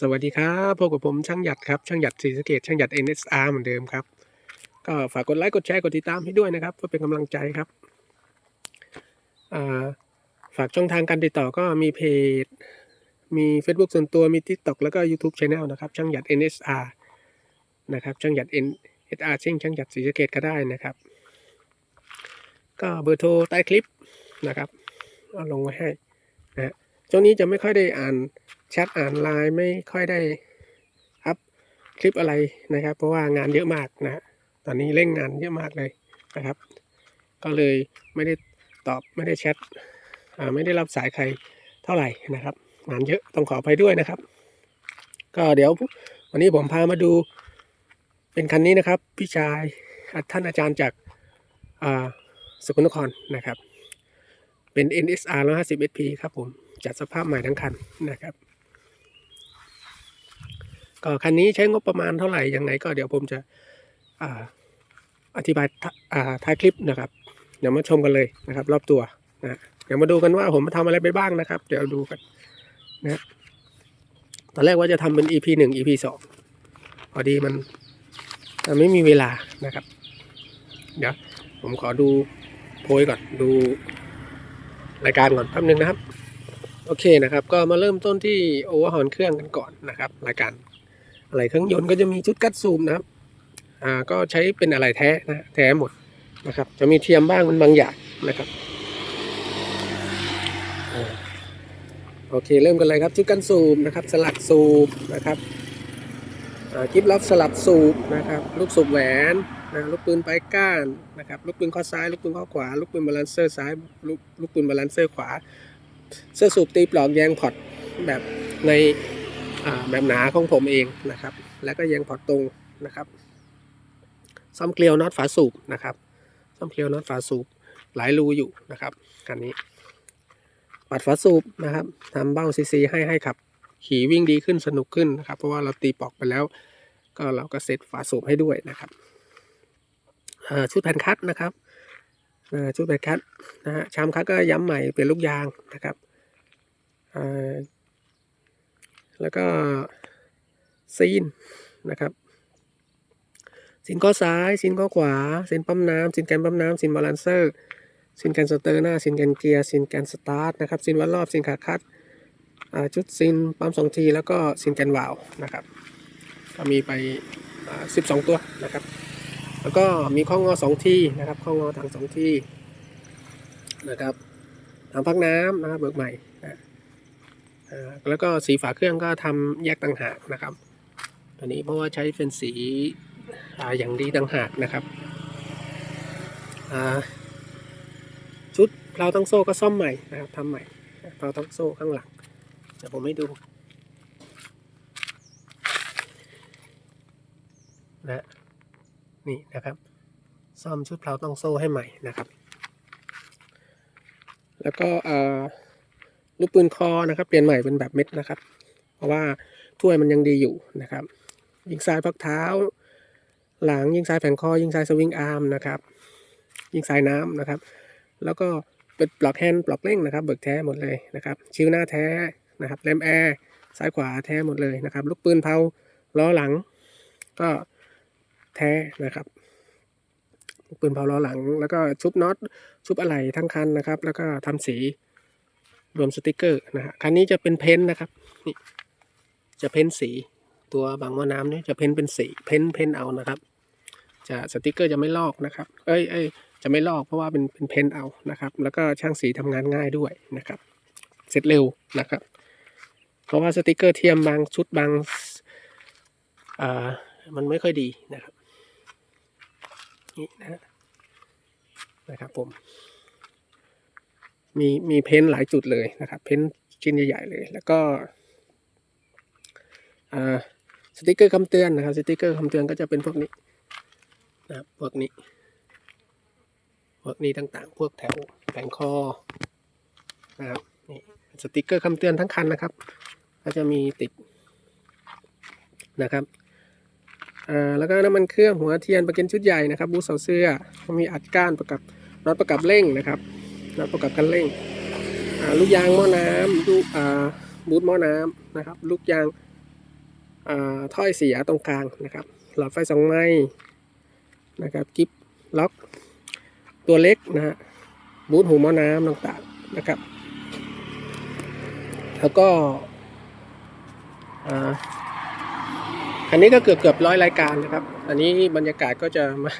สวัสดีครับพบกับผมช่างหยัดครับช่างหยัดศรีสะเกดช่างหยัด NSR เหมือนเดิมครับ ก็ฝากกดไลค์กดแชร์กดติดตามให้ด้วยนะครับเพื่อเป็นกำลังใจครับฝากช่องทางการติดต่อก็มีเพจ มี Facebook ส่วนตัวมี TikTok แล้วก็ YouTube Channel นะครับช่างหยัด NSR นะครับช่างหยัด NSR เช่งช่างหยัดศรีสะเกดก็ได้นะครับ ก็เบอร์โทรใต้คลิปนะครับเอาลงไว้ให้นะฮะ ช่วงนี้จะไม่ค่อยได้อ่านแชทอ่านไลน์ไม่ค่อยได้อัพคลิปอะไรนะครับ เพราะว่างานเยอะมากนะตอนนี้เร่งงานเยอะมากเลยนะครับ ก็เลยไม่ได้ตอบไม่ได้แชทไม่ได้รับสายใครเท่าไหร่นะครับ งานเยอะต้องขออภัยด้วยนะครับ ก็เดี๋ยววันนี้ผมพามาดูเป็นคันนี้นะครับ พี่ชายท่านอาจารย์จากสกลนครนะครับ เป็น NSR 150 SP ครับผม จัดสภาพใหม่ทั้งคันนะครับ ก็คันนี้ใช้งบประมาณเท่าไหร่ยังไงก็เดี๋ยวผมจะออธิบายท้ายคลิปนะครับ เดี๋ยวมาชมกันเลยนะครับ รอบตัวนะเดี๋ยวมาดูกันว่าผมทำอะไรไปบ้างนะครับ เดี๋ยวดูกันนะตอนแรกว่าจะทำเป็น EP หนึ่ง EP สองพอดีมันมันไม่มีเวลานะครับ เดี๋ยวผมขอดูโพยก่อนดูรายการก่อนแป๊บนึงนะครับ โอเคนะครับ ก็มาเริ่มต้นที่โอเวอร์ฮอนเครื่องกันก่อนนะครับรายการอะไรเครื่องยนต์ก็จะมีชุดกัดซูมนะครับอ่าก็ใช้เป็นอะไรแท้นะแท้หมดนะครับ จะมีเทียมบ้างมันบางอย่างนะครับโอเคเริ่มกันเลยครับชุดกันสูบนะครับสลักสูบนะครับกิฟล็อกสลับสูบนะครับลูกสูบแหวนนะลูกปืนปลายก้านนะครับลูกปืนข้อซ้าย ลูกปืนข้อขวา ลูกปืนบาลานเซอร์ซ้ายลูกลูกปืนบาลานเซอร์ขวา เสื้อสูบตีปลอกแยงพอร์ตแบบในแบบหนาของผมเองนะครับ แล้วก็แยงพอร์ตรงนะครับซ่อมเกลียวน็อตฝาสูบนะครับซ่อมเกลียวน็อตฝาสูบหลายรูอยู่นะครับคันนี้ ปัดฝาสูบนะครับทำเบ้าซีซีให้ให้ขับ ขี่วิ่งดีขึ้นสนุกขึ้นนะครับ เพราะว่าเราตีปลอกไปแล้ว ก็เราก็เซตฝาสูบให้ด้วยนะครับชุดแผ่นคัดนะครับชุดแผ่นคัดนะฮะชามคัดก็ย้ำใหม่เปลี่ยนลูกยางนะครับ แล้วก็ซีนนะครับซีนข้อซ้ายซีนข้อขวาซีนปั๊มน้ำซีนแกนปั๊มน้ำซีนบาลานเซอร์ซีนแกนสเตอร์หน้าซีนแกนเกียร์ซีนแกนสตาร์ทนะครับซีนวัดรอบซีนขาคัดชุดซีนปั๊มสองที แล้วก็ซีนแกนวาลวนะครับ ก็มีไปสิบสองตัวนะครับ แล้วก็มีข้องอสองที่นะครับ ข้องอทางสองที่นะครับทางพักน้ำนะครับเบิกใหม่ แล้วก็สีฝาเครื่องก็ทำแยกต่างหากนะครับ ตัวนี้เพราะว่าใช้เป็นสีอย่างดีต่างหากนะครับชุดเราตั้งโซ่ก็ซ่อมใหม่นะครับทำใหม่เราตั้งโซ่ข้างหลังเดี๋ยวผมให้ดูนะนี่นะครับ ซ่อมชุดเพลาต้องโซ่ให้ใหม่นะครับ แล้วก็เอ่อ ลูกปืนคอนะครับ เปลี่ยนใหม่เป็นแบบเม็ดนะครับ เพราะว่าถ้วยมันยังดีอยู่นะครับ ยิงซ้ายพักเท้า หลังยิงซ้ายแผงคอ ยิงซ้ายสวิงอาร์มนะครับ ยิงซ้ายน้ำนะครับ แล้วก็เป็นปลอกแฮนด์ปลอกเร่งนะครับ เบิกแท้หมดเลยนะครับชิวหน้าแท้นะครับแรมแอร์ซ้ายขวาแท้หมดเลยนะครับ ลูกปืนเผาล้อหลัง ก็แท้นะครับลูกปืนเผาล้อหลัง แล้วก็ชุบน็อตชุบอะไหล่ทั้งคันนะครับ แล้วก็ทำสี รวมสติกเกอร์นะฮะคันนี้จะเป็นเพ้นท์นะครับนี่จะเพ้นท์สีตัวบางหม้อน้ำเนี่ยจะเพ้นท์เป็นสีเพ้นท์เพ้นท์เอานะครับ จะสติกเกอร์จะไม่ลอกนะครับ เอ้ยเอ้ยจะไม่ลอกเพราะว่าเป็นเป็นเพ้นท์เอานะครับ แล้วก็ช่างสีทำงานง่ายด้วยนะครับ เสร็จเร็วนะครับ เพราะว่าสติกเกอร์เทียมบางชุดบางอ่ามันไม่ค่อยดีนะครับนี่นะฮะนะครับผม มีมีเพ้นท์หลายจุดเลยนะครับ เพ้นท์ชิ้นใหญ่ๆเลย แล้วก็สติกเกอร์คำเตือนนะครับ สติกเกอร์คำเตือนก็จะเป็นพวกนี้นะครับพวกนี้ พวกนี้ต่างๆ พวกแถวแผงคอนะครับนี่สติกเกอร์คำเตือนทั้งคันนะครับ ก็จะมีติดนะครับอ่าแล้วก็น้ำมันเครื่องหัวเทียนประกันชุดใหญ่นะครับบูทเสาเสื้อมีอัดก้านประกับน็อตประกับเร่งนะครับ น็อตประกับกันเร่งลูกยางหม้อน้ำลูกบูทหม้อน้ำนะครับ ลูกยางถ้อยเสียตรงกลางนะครับ หลอดไฟสองไม้นะครับกิฟล็อก ตัวเล็กนะฮะบูทหูหม้อน้ำต่างๆนะครับ แล้วก็อันนี้ก็เกือบเกือบร้อยรายการนะครับ อันนี้บรรยากาศก็จะมา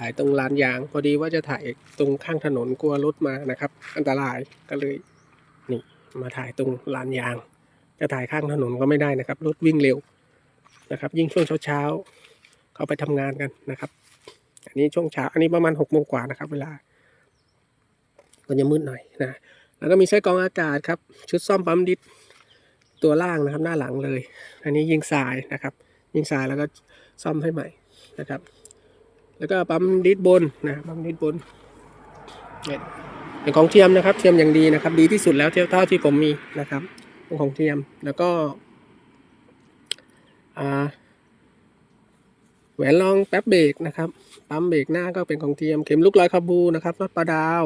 ถ่ายตรงลานยาง พอดีว่าจะถ่ายตรงข้างถนนกลัวรถมานะครับ อันตรายก็เลยนี่มาถ่ายตรงลานยาง จะถ่ายข้างถนนก็ไม่ได้นะครับ รถวิ่งเร็วนะครับ ยิ่งช่วงเช้าๆเขาไปทำงานกันนะครับ อันนี้ช่วงเช้าอันนี้ประมาณหกโมงกว่านะครับ เวลาก็จะมืดหน่อยนะแล้วก็มีไส้กรองอากาศครับ ชุดซ่อมปั๊มดิสตัวล่างนะครับ หน้าหลังเลย อันนี้ยิงทรายนะครับ ยิงทรายแล้วก็ซ่อมให้ใหม่นะครับ แล้วก็ปั๊มดิสบนนะปั๊มดิสบนเนี่ยเป็นของเทียมนะครับ เทียมอย่างดีนะครับ ดีที่สุดแล้วเท่าท,ที่ผมมีนะครับเป็นของเทียมแล้วก็แหวนรองแป๊บเบรกนะครับปั๊มเบรกหน้าก็เป็นของเทียมเข็มลูกลอยคาบูนะครับน็อตปลาดาว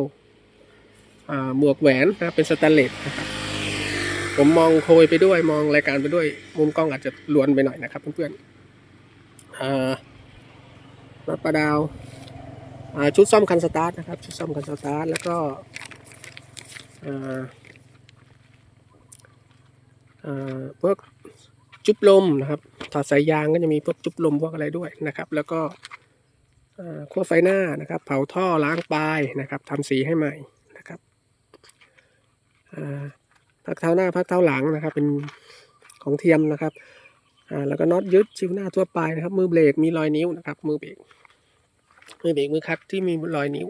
อ่าหมวกแหวนนะครับเป็นสแตนเลสนะครับผมมองโคยไปด้วยมองรายการไปด้วย มุมกล้องอาจจะลวนไปหน่อยนะครับเพื่อนๆ อ่าน็อตปลาดาวชุดซ่อมคันสตาร์ทนะครับ ชุดซ่อมคันสตาร์ทแล้วก็อ่อ่าพวกจุบลมนะครับ ถอดสายยางก็จะมีพวกจุบลมพวกอะไรด้วยนะครับ แล้วก็ขั้วไฟหน้านะครับ เผาท่อล้างปลายนะครับทำสีให้ใหม่นะครับอ่าพักเท้าหน้าพักเท้าหลังนะครับ เป็นของเทียมนะครับ อ่าแล้วก็น็อตยึดชิวหน้าทั่วไปนะครับ มือเบรกมีรอยนิ้วนะครับ มือเบรกมือเบรกมือคัดที่มีรอยนิ้ว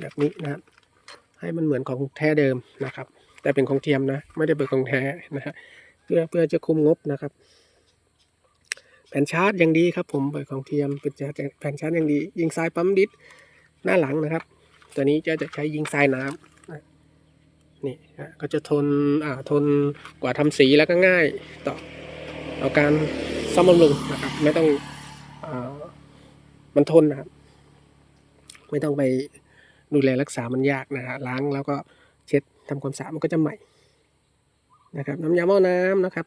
แบบนี้นะครับ ให้มันเหมือนของแท้เดิมนะครับ แต่เป็นของเทียมนะ ไม่ได้เป็นของแท้นะฮะเพื่อเพื่อจะคุมงบนะครับแผ่นชาร์จยังดีครับผมเปิดของเทียมเป็นแผ่นชาร์จยังดี ยิงทรายปั๊มดิสหน้าหลังนะครับ ตัวนี้จะจะใช้ยิงทรายน้ำนะนี่ก็จะทนอ่าทนกว่าทำสีแล้วก็ง่ายต่อ ต่อการซ่อมบำรุงนะครับ ไม่ต้องอมันทนนะครับ ไม่ต้องไปดูแลรักษามันยากนะฮะล้างแล้วก็เช็ดทำความสะอาดมันก็จะใหม่นะครับ น้ำยาหม้อน้ำนะครับ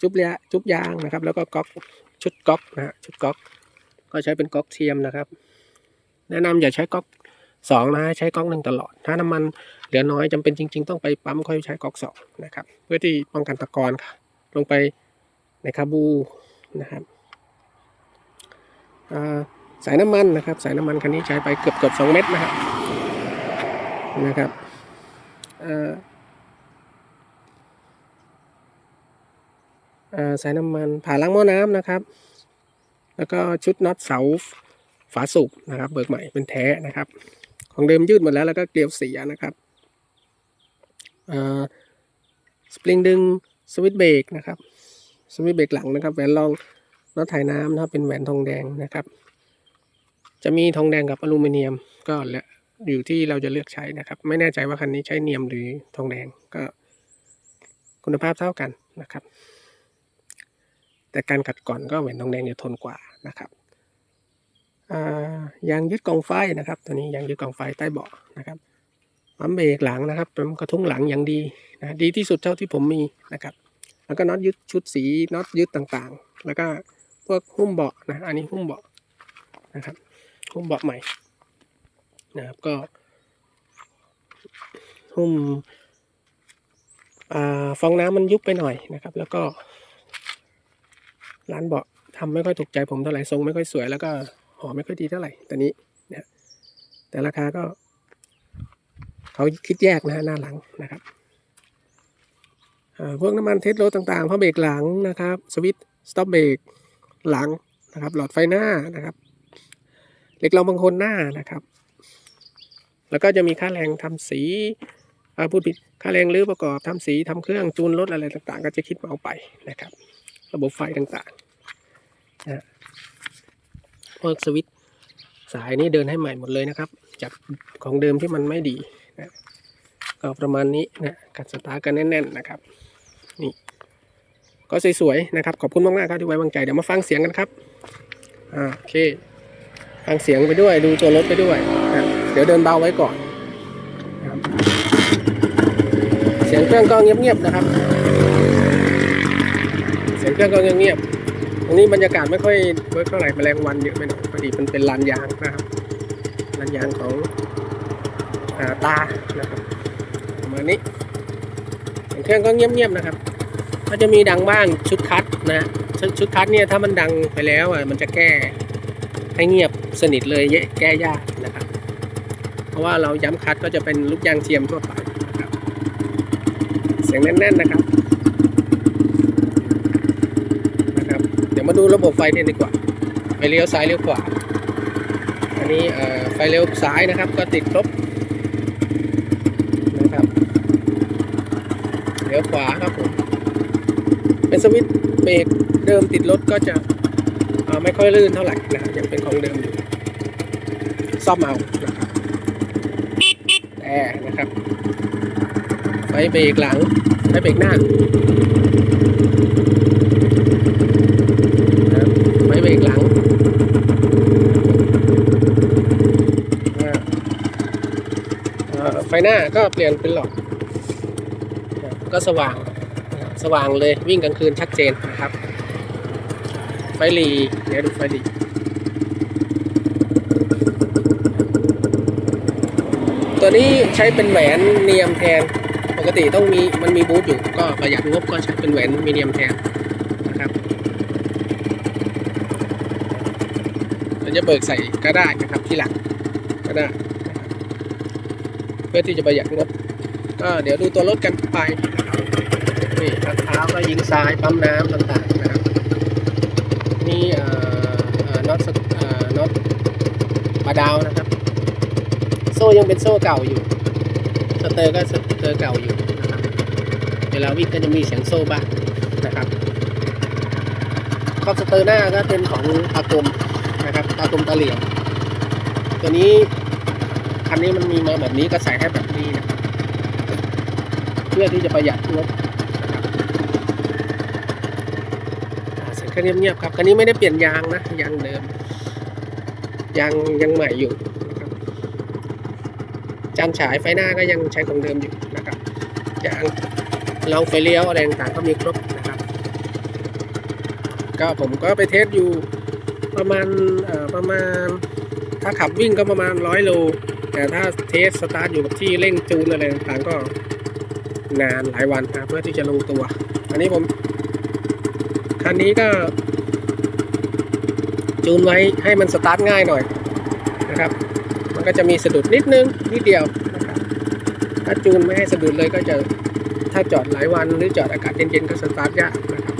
จุบยาจุบยางนะครับ แล้วก็ก๊อกชุดก๊อกนะฮะชุดก๊อก ก็ใช้เป็นก๊อกเทียมนะครับ แนะนำอย่าใช้ก๊อกสองนะใช้ก๊อกหนึ่งตลอด ถ้าน้ำมันเหลือน้อยจำเป็นจริง ๆ ต้องไปปั๊มค่อยใช้ก๊อกสองนะครับ เพื่อที่ป้องกันตะกอนค่ะลงไป ในคาบูนะครับสายน้ำมันนะครับ สายน้ำมันคันนี้ใช้ไปเกือบเกือบสองเมตรนะครับนะครับสายน้ำมันผ่าล้างหม้อน้ำนะครับ แล้วก็ชุดน็อตเสาฝาสูบนะครับ เบิกใหม่เป็นแท้นะครับ ของเดิมยืดหมดแล้วแล้วก็เกลียวเสียนะครับสปริงดึงสวิตช์เบรกนะครับ สวิตเบรกหลังนะครับแหวนรองน็อตถ่ายน้ำนะครับเป็นแหวนทองแดงนะครับ จะมีทองแดงกับอลูมิเนียมก็แล้วอยู่ที่เราจะเลือกใช้นะครับ ไม่แน่ใจว่าคันนี้ใช้เนียมหรือทองแดงก็คุณภาพเท่ากันนะครับ แต่การกัดก่อนก็แหวนทองแดงจะทนกว่านะครับยางยึดกองไฟนะครับ ตัวนี้ยางยึดกองไฟใต้เบาะนะครับปั๊มเบรกหลังนะครับปั๊มกระทุ้งหลังอย่างดีนะดีที่สุดเท่าที่ผมมีนะครับ แล้วก็น็อตยึดชุดสีน็อตยึดต่างๆ แล้วก็พวกหุ้มเบาะนะอันนี้หุ้มเบาะนะครับหุ้มเบาะใหม่นะครับก็หุ้มอฟองน้ำมันยุบไปหน่อยนะครับ แล้วก็ร้านเบาะทำไม่ค่อยถูกใจผมเท่าไหร่ทรงไม่ค่อยสวยแล้วก็ห่อไม่ค่อยดีเท่าไหร่แต่นี้นะแต่ราคาก็ เขาคิดแยกนะฮะหน้าหลังนะครับ พวกน้ำมันเทสโลต่างๆผ้าเบรกหลังนะครับ สวิตช์สต็อปเบรกหลังนะครับ หลอดไฟหน้านะครับเหล็กรองบางคนหน้านะครับ แล้วก็จะมีค่าแรงทำสีอ่าพูดผิดค่าแรงรื้อประกอบทำสีทำเครื่องจูนรถอะไรต่างๆ ก็จะคิดเอาไปนะครับ ระบบไฟต่างๆนะพวกสวิตช์สายนี้เดินให้ใหม่หมดเลยนะครับ จากของเดิมที่มันไม่ดีนะก็ประมาณนี้นะกัดสตาร์กันแน่น ๆ นะครับ นี่ ก็สวยๆนะครับ ขอบคุณมากๆครับที่ไว้วางใจ เดี๋ยวมาฟังเสียงกันครับอ่าโอเค ฟังเสียงไปด้วย ดูตัวรถไปด้วยนะเดี๋ยวเดินเบาไว้ก่อนนะครับเสียงเครื่องก็เงียบๆนะครับ เสียงเครื่องก็เงียบๆตรงนี้บรรยากาศไม่ค่อยเวิร์กเท่าไหร่แมลงวันเยอะไปหน่อยพอดีมันเป็นลานยางนะครับลานยางของอตานะครับประมาณนี้เสียงเครื่องก็เงียบๆนะครับ ก็จะมีดังบ้างชุดคัดนะฮะชุดชุดคัดเนี่ยถ้ามันดังไปแล้วอะมันจะแก้ให้เงียบสนิทเลยเยแก้ยากนะครับ เพราะว่าเราย้ำคัดก็จะเป็นลูกยางเทียมทั่วไปนะครับเสียงแน่นๆนะครับนะครับ เดี๋ยวมาดูระบบไฟเนี่ยดีกว่าไฟเลี้ยวซ้ายเลี้ยวขวาอันนี้เอ่อไฟเลี้ยวซ้ายนะครับ ก็ติดครบนะครับเลี้ยวขวาครับผม เป็นสวิตช์เบรกเดิมติดรถก็จะไม่ค่อยลื่นเท่าไหร่นะครับยังเป็นของเดิมอยู่ซ่อมเอานะครับแต่นะครับไฟเบรกหลังไฟเบรกหน้าไฟเบรกหลังไฟหน้าก็เปลี่ยนเป็นหลอดก็สว่าง สว่างเลยวิ่งกลางคืนชัดเจนนะครับ ไฟหลีเดี๋ยวดูไฟหลีตัวนี้ใช้เป็นแหวนเนียมแทน ปกติต้องมีมันมีบูทอยู่ก็ประหยัดงบก็ใช้เป็นแหวนมีเนียมแทนนะครับเราจะเบิกใส่ก็ได้นะครับที่หลังก็ได้เพื่อที่จะประหยัดงบก็เดี๋ยวดูตัวรถกันไปนะ ก็ยิงซ้ายปั๊มน้ำต่างๆนะครับนี่เอ่อเอ่อน็อตเอ่อน็อตปลาดาวนะครับ โซ่ยังเป็นโซ่เก่าอยู่สเตอร์ก็สเตอร์เก่าอยู่นะครับเวลาวิ่งก็จะมีเสียงโซ่บ้างนะครับข้อสเตอร์หน้าก็เป็นของตากลมนะครับตากลมตาเหลี่ยมตัวนี้คันนี้มันมีมาแบบนี้ก็ใส่ให้แบบนี้นะครับเพื่อที่จะประหยัดงบนะครับ อ่าเงียบๆครับคันนี้ไม่ได้เปลี่ยนยางนะยางเดิมยางยังใหม่อยู่นะครับจานฉายไฟหน้าก็ยังใช้ของเดิมอยู่นะครับยางลองไฟเลี้ยวอะไรต่างๆก็มีครบนะครับ ก็ผมก็ไปเทสอยู่ประมาณประมาณ ถ้าขับวิ่งก็ประมาณร้อยโลแต่ถ้าเทสสตาร์ทอยู่กับที่เร่งจูนอะไรต่างๆก็นานหลายวันนะเพื่อที่จะลงตัว อันนี้ผม คันนี้ก็ จูนไว้ให้มันสตาร์ทง่ายหน่อยนะครับ มันก็จะมีสะดุดนิดนึงนิดเดียวนะครับถ้าจูนไม่ให้สะดุดเลยก็จะถ้าจอดหลายวันหรือจอดอากาศเย็นๆก็สตาร์ทยากนะครับ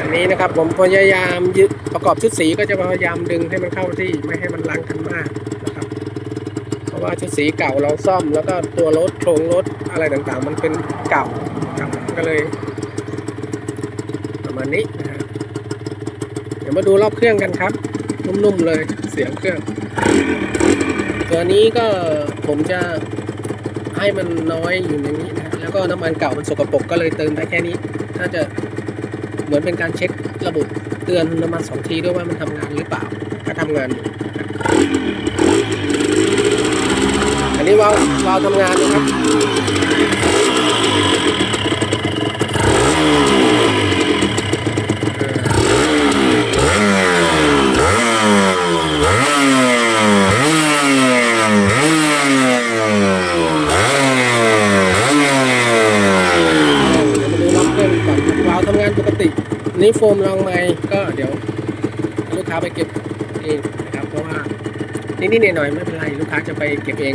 อันนี้นะครับผมพยายามยึดประกอบชุดสีก็จะพยายามดึงให้มันเข้าที่ไม่ให้มันล้างกันมากนะครับ เพราะว่าชุดสีเก่าเราซ่อมแล้วก็ตัวรถโครงรถอะไรต่างๆ มันเป็นเก่าครับก็เลย มาณนี้นะฮะเดี๋ยวมาดูรอบเครื่องกันครับนุ่มๆเลยเสียงเครื่อง ตัวนี้ก็ผมจะให้มันน้อยอยู่อย่างนี้นะแล้วก็น้ำมันเก่ามันสกปรกก็เลยเติมได้แค่นี้ถ้าจะเหมือนเป็นการเช็คระบบเตือนน้ำมันสองทีด้วยว่ามันทำงานหรือเปล่า ถ้าทำงานอยู่อันนี้วาล์ววาล์วทำงานนะครับเดี๋ยวมาดูล็อกเครื่องก่อนครับวาล์วทำงานปกติ นี้โฟมรองไม้ก็เดี๋ยวลูกค้าไปเก็บเองนะครับเพราะว่านิดๆหน่อยๆไม่เป็นไรลูกค้าจะไปเก็บเอง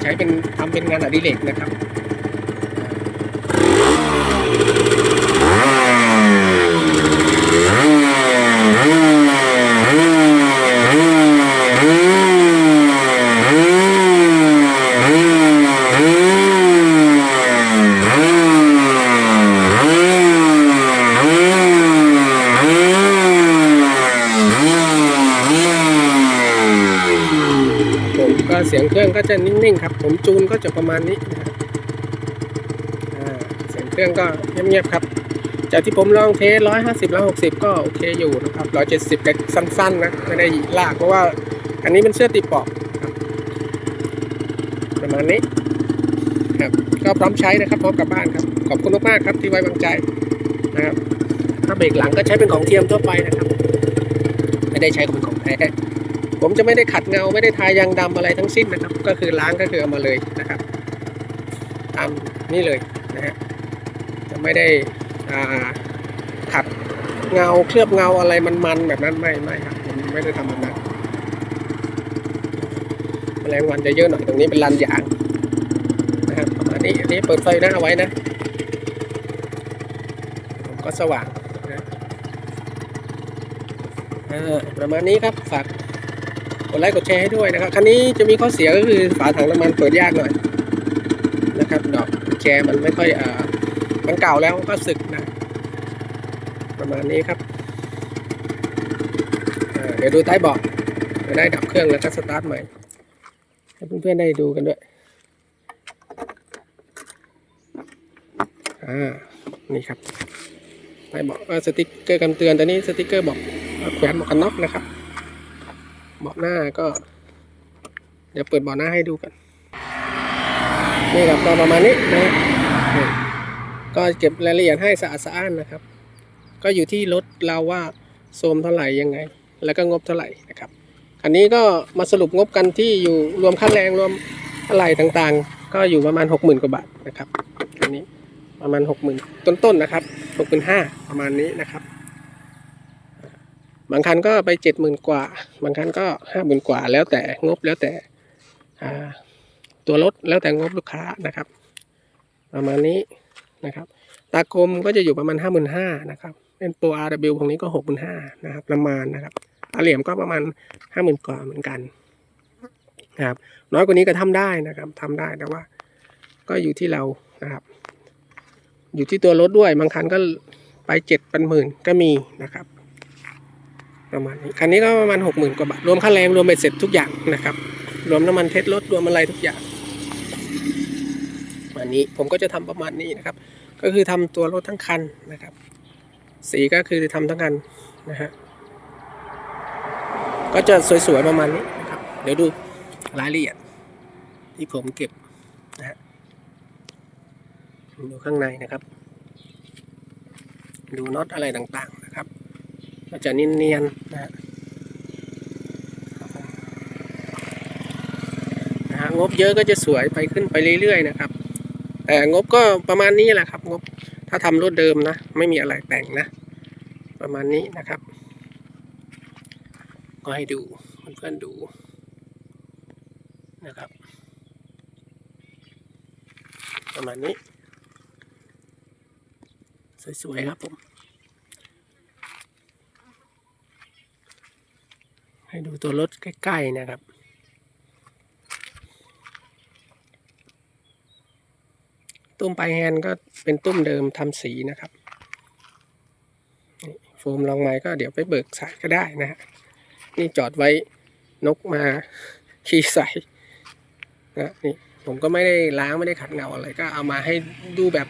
ใช้เป็นทำเป็นงานอดิเรกนะครับ ยงเครื่องก็จะนิ่งๆครับ ผมจูนก็จะประมาณนี้นะครับเสียงเครื่องก็เงียบๆครับ จากที่ผมลองเทสร้อยห้าสิบร้อยหกสิบก็โอเคอยู่นะครับร้อยเจ็ดสิบแต่สั้นๆนะไม่ได้ลากเพราะว่าอันนี้เป็นเสื้อติดปอกครับประมาณนี้ครับก็พร้อมใช้นะครับพร้อมกลับบ้านครับ ขอบคุณมากๆครับที่ไว้วางใจนะครับถ้าเบรกหลังก็ใช้เป็นของเทียมทั่วไปนะครับ ไม่ได้ใช้เป็นของแท้ ผมจะไม่ได้ขัดเงาไม่ได้ทายางดำอะไรทั้งสิ้นนะครับ ก็คือล้างก็คือเอามาเลยนะครับตามนี่เลยนะฮะจะไม่ได้อ่าขัดเงาเคลือบเงาอะไรมันๆแบบนั้นไม่ไม่ครับผมไม่ได้ทำแบบนั้นแมลงวันจะเยอะหน่อยตรงนี้เป็นลานยางนะครับประมาณนี้อันนี้เปิดไฟหน้าไว้นะผมก็สว่างนะประมาณนี้ครับฝาก ดไลค์กดแชร์ให้ด้วยนะครับคันนี้จะมีข้อเสียก็คือฝาถังน้ำมันเปิดยากหน่อยนะครับดอกแกมันไม่ค่อยอ่ามันเก่าแล้วก็สึกนะ ประมาณนี้ครับเดี๋ยวดูใต้เบาะจะได้ดับเครื่องแล้วก็สตาร์ทใหม่ให้เพื่อนๆได้ดูกันด้วยอ่านี่ครับใต้เบาะสติกเกอร์กันเตือนแต่นี้สติกเกอร์บอกแขวนหมวกกันน็อกนะครับ เบาะหน้าก็ เดี๋ยวเปิดเบาะหน้าให้ดูกันนี่ครับก็ประมาณนี้นะก็เก็บรายละเอียดให้สะอาดสะอ้านนะครับ ก็อยู่ที่รถเราว่าโซมเท่าไหร่ยังไง แล้วก็งบเท่าไหร่นะครับอันนี้ก็มาสรุปงบกันที่อยู่รวมค่าแรงรวมอะไรต่างๆ ก็อยู่ประมาณหกหมื่นกว่าบาทนะครับอันนี้ประมาณหกหมื่นต้นๆนะครับหกหมื่นห้าประมาณนี้นะครับ บางคันก็ไปเจ็ดหมื่นกว่า บางคันก็ห้าหมื่นกว่า แล้วแต่งบแล้วแต่ตัวรถแล้วแต่งบลูกค้านะครับ ประมาณนี้นะครับตากลมก็จะอยู่ประมาณห้าหมื่นห้านะครับเป็นตัว RW ของนี้ก็หกหมื่นห้านะครับประมาณนะครับอาเหลี่ยมก็ประมาณห้าหมื่นกว่าเหมือนกันนะครับน้อยกว่านี้ก็ทำได้นะครับทำได้แต่ว่า ก็อยู่ที่เรานะครับ อยู่ที่ตัวรถด้วยบางคันก็ไปเจ็ดเป็นหมื่นก็มีนะครับ ประมาณนี้คันนี้ก็ประมาณหกหมื่นกว่าบาท รวมค่าแรงรวมเบ็ดเสร็จทุกอย่างนะครับ รวมน้ำมันเทสรถรวมอะไรทุกอย่างอันนี้ผมก็จะทำประมาณนี้นะครับ ก็คือทำตัวรถทั้งคันนะครับ สีก็คือทำทั้งคันนะฮะก็จะสวยๆประมาณนี้นะครับ เดี๋ยวดูรายละเอียดที่ผมเก็บนะฮะดูข้างในนะครับ ดูน็อตอะไรต่างๆนะครับ ก็จะเนียนๆนะนะฮะงบเยอะก็จะสวยไปขึ้นไปเรื่อยๆนะครับ แต่งบก็ประมาณนี้แหละครับ งบถ้าทำรถเดิมนะ ไม่มีอะไรแต่งนะ ประมาณนี้นะครับ ก็ให้ดูเพื่อนๆดูนะครับ ประมาณนี้ สวยๆครับผม ให้ดูตัวรถใกล้ๆนะครับ ตุ้มปลายแฮนด์ก็เป็นตุ้มเดิมทำสีนะครับโฟมรองไม้ก็เดี๋ยวไปเบิกสายก็ได้นะฮะนี่จอดไว้นกมาขี่ใส่นะนี่ผมก็ไม่ได้ล้างไม่ได้ขัดเงาอะไรก็เอามาให้ดูแบบ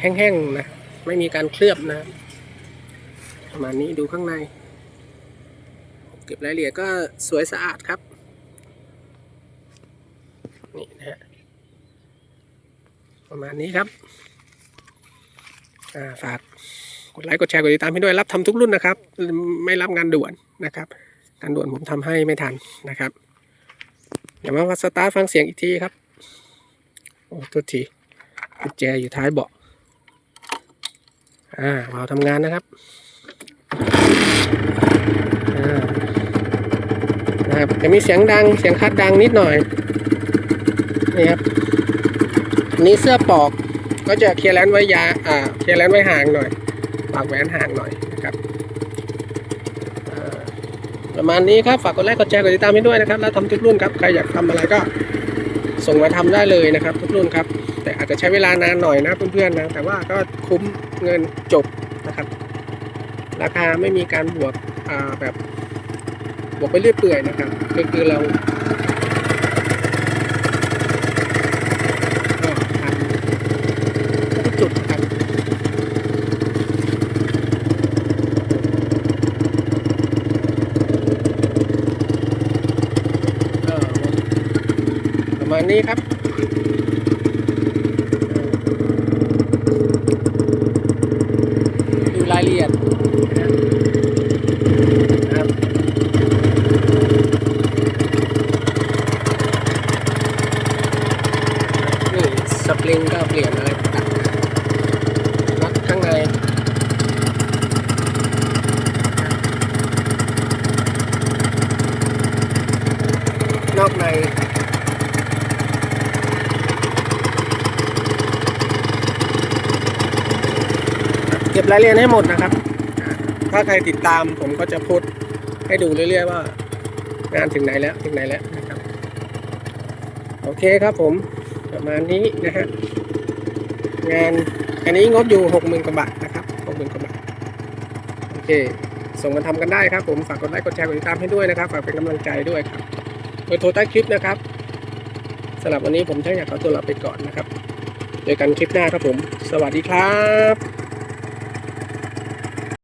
แห้งๆนะ ไม่มีการเคลือบนะประมาณนี้ดูข้างใน ก็บรายละเอียดก็สวยสะอาดครับ นี่นะฮะประมาณนี้ครับฝากกดไลค์กดแชร์กดติดตามให้ด้วยรับทำทุกรุ่นนะครับ ไม่รับงานด่วนนะครับงานด่วนผมทำให้ไม่ทันนะครับเดี๋ยวมาสตาร์ฟังเสียงอีกทีครับโอ้ตัวทีกุญแจอยู่ท้ายเบาะอ่าเราทำงานนะครับ อ่า นะครับ จะมีเสียงดังเสียงคัดดังนิดหน่อยนี่ครับนี้เสื้อปอกก็จะเคลียร์แลนไว้ยาอ่าเคลียร์แลนไว้ห่างหน่อยปากแหวนห่างหน่อยนะครับประมาณนี้ครับฝากกดไลค์กดแชร์กดติดตามให้ด้วยนะครับ แล้วทำทุกรุ่นครับใครอยากทำอะไรก็ส่งมาทำได้เลยนะครับ ทุกรุ่นครับ แต่อาจจะใช้เวลานานหน่อยนะเพื่อนๆนะแต่ว่าก็คุ้มเงินจบนะครับ ราคาไม่มีการบวกอ่าแบบ บวกไปเรื่อยเปื่อยนะครับก็คือเราก็ทำทุกจุดนะครับประมาณนี้ครับ ในเก็บรายละเอียดให้หมดนะครับ ถ้าใครติดตามผมก็จะโพสให้ดูเรื่อยๆว่า งานถึงไหนแล้วถึงไหนแล้วนะครับ โอเคครับผมประมาณนี้นะฮะงานอันนี้งบอยู่หกหมื่นกว่าบาทนะครับหกหมื่นกว่าบาทโอเค ส่งมาทำกันได้ครับผมฝากกดไลค์กดแชร์กดติดตามให้ด้วยนะครับฝากเป็นกำลังใจด้วยครับ บอร์โทรใต้คลิปนะครับสำหรับวันนี้ผมช่างอยากขอตัวลาไปก่อนนะครับเจอกันคลิปหน้าครับผม สวัสดีครับ